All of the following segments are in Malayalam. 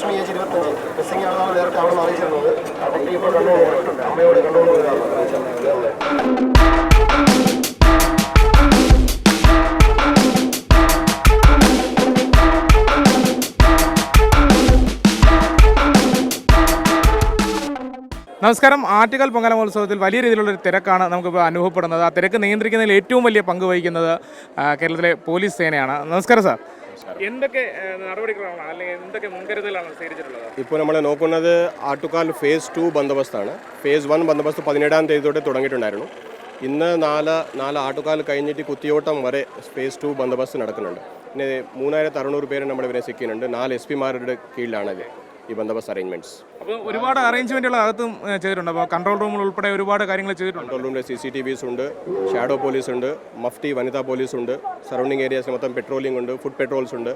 ലക്ഷ്മി ഏജ് ഇരുപത്തഞ്ച്. മിസ്സിംഗ് ആണെന്നാണ് നേരത്തെ അവിടെ അറിയിച്ചിരുന്നത്. ആ കുട്ടി ഇപ്പോൾ കണ്ടുകൊണ്ട് അമ്മയോട് പോയതാണ് നമസ്കാരം. ആറ്റുകാൽ പൊങ്കാല മഹോത്സവത്തിൽ വലിയ രീതിയിലുള്ള ഒരു തിരക്കാണ് നമുക്കിപ്പോൾ അനുഭവപ്പെടുന്നത്. ആ തിരക്ക് നിയന്ത്രിക്കുന്നതിൽ ഏറ്റവും വലിയ പങ്ക് വഹിക്കുന്നത് കേരളത്തിലെ പോലീസ് സേനയാണ്. നമസ്കാരം സാർ. എന്തൊക്കെ നടപടികളാണ് അല്ലെങ്കിൽ എന്തൊക്കെ മുൻകരുതലാണ് സ്വീകരിച്ചിട്ടുള്ളത്? ഇപ്പോൾ നമ്മൾ നോക്കുന്നത് ആട്ടുകാൽ ഫേസ് ടു ബന്ദോബസ്താണ്. ഫേസ് വൺ ബന്ദോബസ്ത് പതിനേഴാം തീയതി തൊട്ട് തുടങ്ങിയിട്ടുണ്ടായിരുന്നു. ഇന്ന് നാല് നാല് ആട്ടുകാൽ കഴിഞ്ഞിട്ട് കുത്തിയോട്ടം വരെ ഫേസ് ടു ബന്ദോബസ്ത് നടക്കുന്നുണ്ട്. പിന്നെ മൂന്നായിരത്തി അറുന്നൂറ് പേര് നമ്മൾ ഇവരെ സിക്കുന്നുണ്ട് നാല് എസ് പിമാരുടെ കീഴിലാണ് ഇത് ഈ ബന്ദോബസ്ത് അറേഞ്ച്മെന്റ്സ് അപ്പോൾ ഒരുപാട് അറേഞ്ച്മെന്റുകൾ അകത്തും ചെയ്തിട്ടുണ്ട്. അപ്പോൾ കൺട്രോൾ റൂമിൽ ഉൾപ്പെടെ ഒരുപാട് കാര്യങ്ങൾ ചെയ്തിട്ടുണ്ട്. കൺട്രോൾ റൂമിൽ സി സി ടി വിസ് ഉണ്ട് ഷാഡോ പോലീസ് ഉണ്ട് മഫ്തി വനിതാ പോലീസ് ഉണ്ട് സറൗണ്ടിങ് ഏരിയാസ് മൊത്തം പെട്രോളിംഗ് ഉണ്ട് ഫുഡ് പെട്രോൾസ് ഉണ്ട്.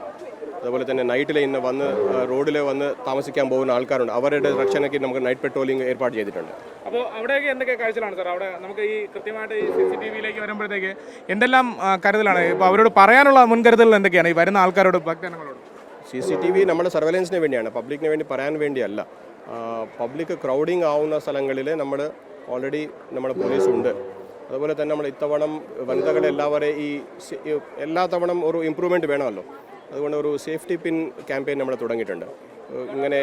അതുപോലെ തന്നെ നൈറ്റിൽ ഇന്ന് വന്ന് റോഡിൽ വന്ന് താമസിക്കാൻ പോകുന്ന ആൾക്കാരുണ്ട്. അവരുടെ രക്ഷണയ്ക്ക് നമുക്ക് നൈറ്റ് പെട്രോളിംഗ് ഏർപ്പാട് ചെയ്തിട്ടുണ്ട്. അപ്പോൾ അവിടെയൊക്കെ എന്തൊക്കെ കാഴ്ചകളാണ് സാർ? അവിടെ നമുക്ക് ഈ കൃത്യമായിട്ട് ഈ സി സി ടി വിയിലേക്ക് വരുമ്പോഴത്തേക്ക് എന്തെല്ലാം കരുതലാണ്? ഇപ്പോൾ അവരോട് പറയാനുള്ള മുൻകരുതലുകൾ എന്തൊക്കെയാണ്? ഈ വരുന്ന ആൾക്കാരോട് ഭക്തജനങ്ങളോട്. സി സി ടി വി നമ്മുടെ സർവൈലൻസിന് വേണ്ടിയാണ് പബ്ലിക്കിന് വേണ്ടി പറയാൻ വേണ്ടിയല്ല. പബ്ലിക് ക്രൗഡിങ് ആവുന്ന സ്ഥലങ്ങളിൽ നമ്മൾ ഓൾറെഡി നമ്മൾ പോലീസ് ഉണ്ട്. അതുപോലെ തന്നെ നമ്മൾ ഇത്തവണ വനിതകളെ എല്ലാവരെയും ഈ എല്ലാ തവണ ഒരു ഇമ്പ്രൂവ്മെന്റ് വേണമല്ലോ. അതുകൊണ്ട് ഒരു സേഫ്റ്റി പിൻ ക്യാമ്പയിൻ നമ്മൾ തുടങ്ങിയിട്ടുണ്ട്. ഇങ്ങനെ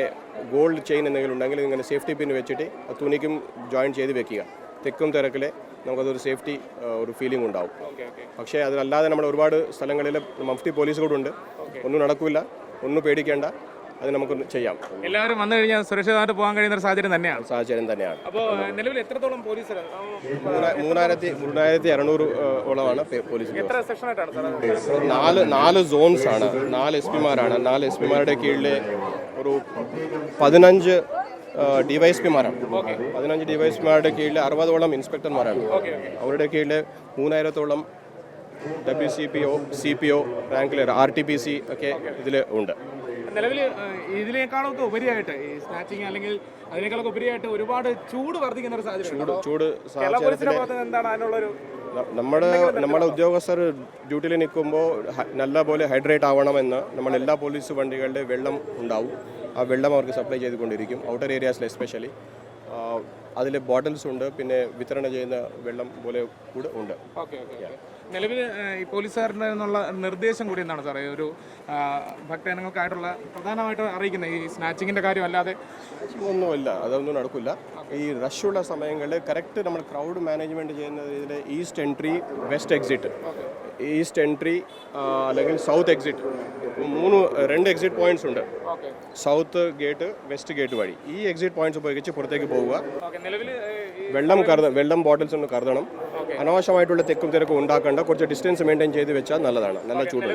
ഗോൾഡ് ചെയിൻ എന്തെങ്കിലും ഉണ്ടെങ്കിൽ ഇങ്ങനെ സേഫ്റ്റി പിൻ വെച്ചിട്ട് തുണിക്കും ജോയിൻ ചെയ്ത് വെക്കുക. തെക്കും തിരക്കിൽ നമുക്കതൊരു സേഫ്റ്റി ഒരു ഫീലിംഗ് ഉണ്ടാവും. പക്ഷേ അതിലല്ലാതെ നമ്മൾ ഒരുപാട് സ്ഥലങ്ങളിൽ മഫ്റ്റി പോലീസ് കൂടെ ഉണ്ട്. ഒന്നും നടക്കില്ല ഒന്നും പേടിക്കേണ്ട. അത് നമുക്ക് ചെയ്യാം. എല്ലാവരും വന്നു കഴിഞ്ഞാൽ സുരക്ഷിതമായിട്ട് പോകാൻ കഴിയുന്ന ഒരു സാഹചര്യം തന്നെയാണ്. സാഹചര്യം തന്നെയാണ്. അപ്പോൾ നിലവിൽ എത്രത്തോളം പോലീസ് മൂന്ന- മൂന്നായിരത്തി മൂന്നായിരത്തി അറുന്നൂറ് ഓളമാണ് പോലീസ് എത്ര സെക്ഷനായിട്ടാണ് നാല് നാല് സോൺസ് ആണ്. നാല് എസ് പിമാരാണ്. നാല് എസ് പിമാരുടെ കീഴിൽ ഒരു പതിനഞ്ച് ഡിവൈസ് പിമാരാണ്. പതിനഞ്ച് ഡിവൈസ് പിമാരുടെ കീഴിൽ അറുപതോളം ഇൻസ്പെക്ടർമാരാണ്. അവരുടെ കീഴിൽ മൂന്നായിരത്തോളം W C P O C P O rank layer R T P C ഒക്കെ ഇതിൽ ഉണ്ട്. നിലവിൽ ഇതിനേക്കാളൊക്കെ ഉപരിയായിട്ട് ഈ സ്നാച്ചിങ് അല്ലെങ്കിൽ അതിനേക്കാളൊക്കെ ഉപരിയായിട്ട് ഒരുപാട് ചൂട് വർദ്ധിക്കുന്ന ഒരു സാഹചര്യം ചൂട് എന്താണ് അതിനുള്ളൊരു നമ്മുടെ നമ്മുടെ ഉദ്യോഗസ്ഥർ ഡ്യൂട്ടിയിൽ നിൽക്കുമ്പോൾ നല്ല പോലെ ഹൈഡ്രേറ്റ് ആവണമെന്ന് നമ്മൾ എല്ലാ പോലീസ് വണ്ടികളുടെ വെള്ളം ഉണ്ടാവും. ആ വെള്ളം അവർക്ക് സപ്ലൈ ചെയ്തുകൊണ്ടിരിക്കും. ഔട്ടർ ഏരിയാസിൽ എസ്പെഷ്യലി അതിൽ ബോട്ടിൽസ് ഉണ്ട് പിന്നെ വിതരണം ചെയ്യുന്ന വെള്ളം പോലെ കൂടെ ഉണ്ട്. ഓക്കെ ഓക്കെ നിലവിൽ ഈ പോലീസുകാരുടെ നിന്നുള്ള നിർദ്ദേശം കൂടി എന്താണ് സാറേ? ഒരു ഭക്തജനങ്ങൾക്കായിട്ടുള്ള പ്രധാനമായിട്ട് അറിയിക്കുന്ന ഈ സ്നാച്ചിങ്ങിന്റെ കാര്യം അല്ലാതെ? ഒന്നുമില്ല അതൊന്നും നടക്കില്ല. ഈ റഷുള്ള സമയങ്ങളിൽ കറക്റ്റ് നമ്മൾ ക്രൗഡ് മാനേജ്മെന്റ് ചെയ്യുന്ന രീതിയിൽ east entry west exit. East entry അല്ലെങ്കിൽ സൗത്ത് എക്സിറ്റ്. മൂന്ന് രണ്ട് എക്സിറ്റ് പോയിന്റ്സ് ഉണ്ട്. സൗത്ത് ഗേറ്റ് വെസ്റ്റ് ഗേറ്റ് വഴി. ഈ എക്സിറ്റ് പോയിന്റ്സ് ഉപയോഗിച്ച് പുറത്തേക്ക് പോവുക. വെള്ളം കരുത വെള്ളം ബോട്ടിൽസ് ഒന്ന് കരുതണം അനാവശ്യമായിട്ടുള്ള തെക്കും തിരക്കും ഉണ്ടാക്കേണ്ട. കുറച്ച് ഡിസ്റ്റൻസ് മെയിന്റെയിൻ ചെയ്ത് വെച്ചാൽ നല്ലതാണ്. നല്ല ചൂട്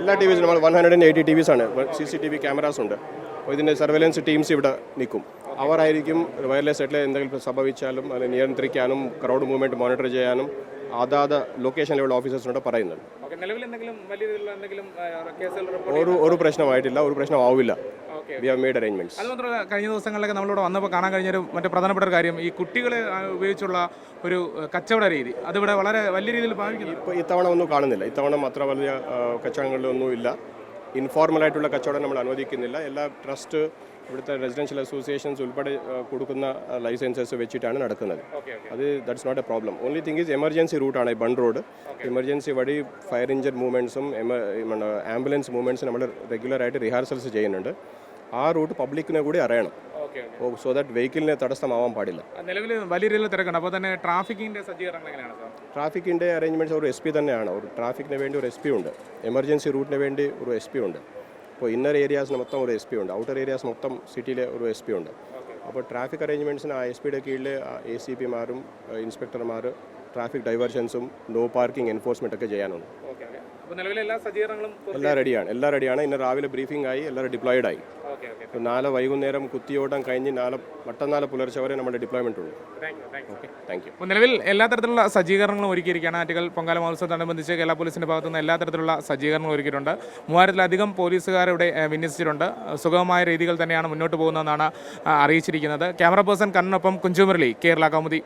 എല്ലാ ടി വിസും നമ്മൾ one hundred and eighty T Vs ആണ് C C T V cameras ഉണ്ട്. അപ്പോൾ ഇതിന്റെ സർവൈലൻസ് ടീംസ് ഇവിടെ നിൽക്കും. അവരായിരിക്കും വയർലെസ് ആയിട്ട് എന്തെങ്കിലും സംഭവിച്ചാലും അത് നിയന്ത്രിക്കാനും ക്രൗഡ് മൂവ്മെന്റ് മോണിറ്റർ ചെയ്യാനും അതാത് ലൊക്കേഷനിലുള്ള ഓഫീസേഴ്സിനോട് പറയുന്നുണ്ട്. ഒരു ഒരു പ്രശ്നമായിട്ടില്ല ഒരു പ്രശ്നമാവില്ല. വി ഹാവ് മെയ്ഡ് അറേഞ്ച്മെന്റ്സ് കഴിഞ്ഞ ദിവസങ്ങളിലൊക്കെ നമ്മളിവിടെ വന്നപ്പോൾ കാണാൻ കഴിഞ്ഞ ഒരു മറ്റു പ്രധാനപ്പെട്ട ഒരു കാര്യം ഈ കുട്ടികളെ ഉപയോഗിച്ചുള്ള ഒരു കച്ചവട രീതി. അതിവിടെ വളരെ വലിയ രീതിയിൽ ബാധിക്കുന്നു. ഇപ്പോൾ ഇത്തവണ ഒന്നും കാണുന്നില്ല. ഇത്തവണ അത്ര വലിയ കച്ചവടങ്ങളിലൊന്നും ഇല്ല ഇൻഫോർമൽ ആയിട്ടുള്ള കച്ചവടം നമ്മൾ അനുവദിക്കുന്നില്ല. എല്ലാ ട്രസ്റ്റ് ഇവിടുത്തെ റെസിഡൻഷ്യൽ അസോസിയേഷൻസ് ഉൾപ്പെടെ കൊടുക്കുന്ന ലൈസൻസസ് വെച്ചിട്ടാണ് നടക്കുന്നത്. അത് that's not a problem only thing is emergency റൂട്ടാണ് ഈ ബൺ റോഡ് എമർജൻസി വഴി ഫയർ എഞ്ചിൻ മൂവ്മെന്റ്സും ആംബുലൻസ് മൂവ്മെന്റ്സും നമ്മൾ റെഗുലറായിട്ട് റിഹാർസൽസ് ചെയ്യുന്നുണ്ട്. ആ റൂട്ട് പബ്ലിക്കിനെ കൂടി അറിയണം. ഓക്കെ സോ ദാറ്റ് വെഹിക്കിളിന് തടസ്സമാവാൻ പാടില്ല. നിലവിൽ വലിയ രീതിയിൽ തിരക്കുണ്ട്. അപ്പോൾ തന്നെ ട്രാഫിക്കിന്റെ സജ്ജീകരണം എങ്ങനെയാണ് സാർ? ട്രാഫിക്കിന്റെ അറേഞ്ച്മെന്റ്സ് ഒരു എസ് പി തന്നെയാണ്. ഒരു ട്രാഫിക്കിന് വേണ്ടി ഒരു എസ് പി ഉണ്ട്. എമർജൻസി റൂട്ടിന് വേണ്ടി ഒരു എസ് പി ഉണ്ട്. അപ്പോൾ ഇന്നർ ഏരിയാസിന് മൊത്തം ഒരു എസ് പി ഉണ്ട്. ഔട്ടർ ഏരിയാസ് മൊത്തം സിറ്റിയിലെ ഒരു എസ് പി ഉണ്ട്. അപ്പോൾ ട്രാഫിക് അറേഞ്ച്മെന്റ്സിന് ആ എസ് പിയുടെ കീഴിൽ എ സി പിമാരും ഇൻസ്പെക്ടർമാർ ട്രാഫിക് ഡൈവേർഷൻസും നോ പാർക്കിംഗ് എൻഫോഴ്സ്മെന്റ് ഒക്കെ ചെയ്യാനുണ്ട്. എല്ലാ റെഡിയാണ്. എല്ലാം റെഡിയാണ്. ഇന്ന് രാവിലെ ബ്രീഫിംഗ് ആയി എല്ലാവരും ഡിപ്ലോയിഡ് ആയി നാളെ വൈകുന്നേരം കുത്തിയോട്ടം കഴിഞ്ഞ് നാളെ മറ്റന്നാളെ പുലർച്ചെ വരെ നമ്മുടെ deployment you okay thank you നിലവിൽ എല്ലാ തരത്തിലുള്ള സജ്ജീകരണങ്ങളും ഒരുക്കിയിരിക്കുകയാണ്. ആറ്റുകൾ പൊങ്കാല മഹോത്സവത്തോടനുബന്ധിച്ച് കേരള പോലീസിന്റെ ഭാഗത്തു നിന്ന് എല്ലാ തരത്തിലുള്ള സജ്ജീകരണങ്ങളും ഒരുക്കിയിട്ടുണ്ട്. മൂവായിരത്തിലധികം പോലീസുകാർ ഇവിടെ വിന്യസിച്ചിട്ടുണ്ട്. സുഗമമായ രീതികൾ തന്നെയാണ് മുന്നോട്ട് പോകുന്നതെന്നാണ് അറിയിച്ചിരിക്കുന്നത്. ക്യാമറ പേഴ്സൺ കണ്ണിനൊപ്പം കുഞ്ചുമുരളി കേരള കൗമുദി.